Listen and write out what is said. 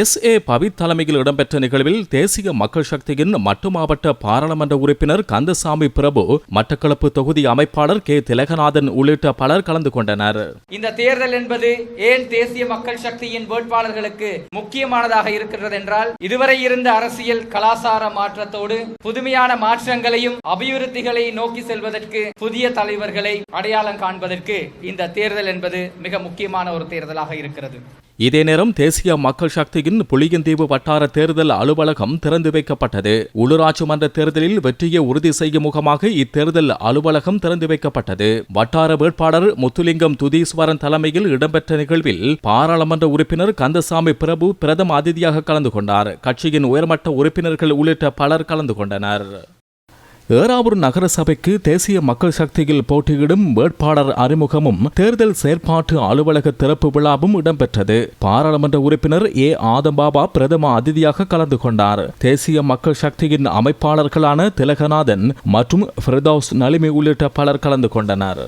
S A Pavith தலைமையில் இடம்பெற்ற நிகழ்வில் தேசிய மக்கள் சக்தியின் மட்டு மாவட்ட பாராளுமன்ற உறுப்பினர் கந்தசாமி பிரபு மட்டக்களப்பு தொகுதி அமைப்பாளர் கே. திலகநாதன் உள்ளிட்ட பலர் கலந்து கொண்டனர். இந்த தேர்தல் என்பது ஏன் தேசிய மக்கள் சக்தியின் வேட்பாளர்களுக்கு முக்கியமானதாக இருக்கின்றது என்றால் இதுவரை இருந்த அரசியல் கலாசார மாற்றத்தோடு புதுமையான மாற்றங்களையும் அபிவிருத்திகளை நோக்கி செல்வதற்கு புதிய தலைவர்களை அடையாளம் காண்பதற்கு இந்த தேர்தல் என்பது மிக முக்கியமான ஒரு தேர்தலாக இருக்கிறது. இதே நேரம் தேசிய மக்கள் சக்தியின் புளியந்தீவு வட்டார தேர்தல் அலுவலகம் திறந்து வைக்கப்பட்டது. உள்ளூராட்சி மன்ற தேர்தலில் வெற்றியை உறுதி செய்யும் முகமாக இத்தேர்தல் அலுவலகம் திறந்து வைக்கப்பட்டது. வட்டார வேட்பாளர் முத்துலிங்கம் துதீஸ்வரன் தலைமையில் இடம்பெற்ற நிகழ்வில் பாராளுமன்ற உறுப்பினர் கந்தசாமி பிரபு பிரதம அதிதியாக கலந்து கொண்டார். கட்சியின் உயர்மட்ட உறுப்பினர்கள் உள்ளிட்ட பலர் கலந்து கொண்டனர். ஏறாவூர் நகரசபைக்கு தேசிய மக்கள் சக்தியில் போட்டியிடும் வேட்பாளர் அறிமுகமும் தேர்தல் செயற்பாட்டு அலுவலக திறப்பு விழாவும் இடம்பெற்றது. பாராளுமன்ற உறுப்பினர் ஏ. ஆதம்பாபா பிரதம அதிதியாக கலந்து கொண்டார். தேசிய மக்கள் சக்தியின் அமைப்பாளர்களான திலகநாதன் மற்றும் ஃபிரதௌஸ் நலிமி உள்ளிட்ட பலர் கலந்து கொண்டனர்.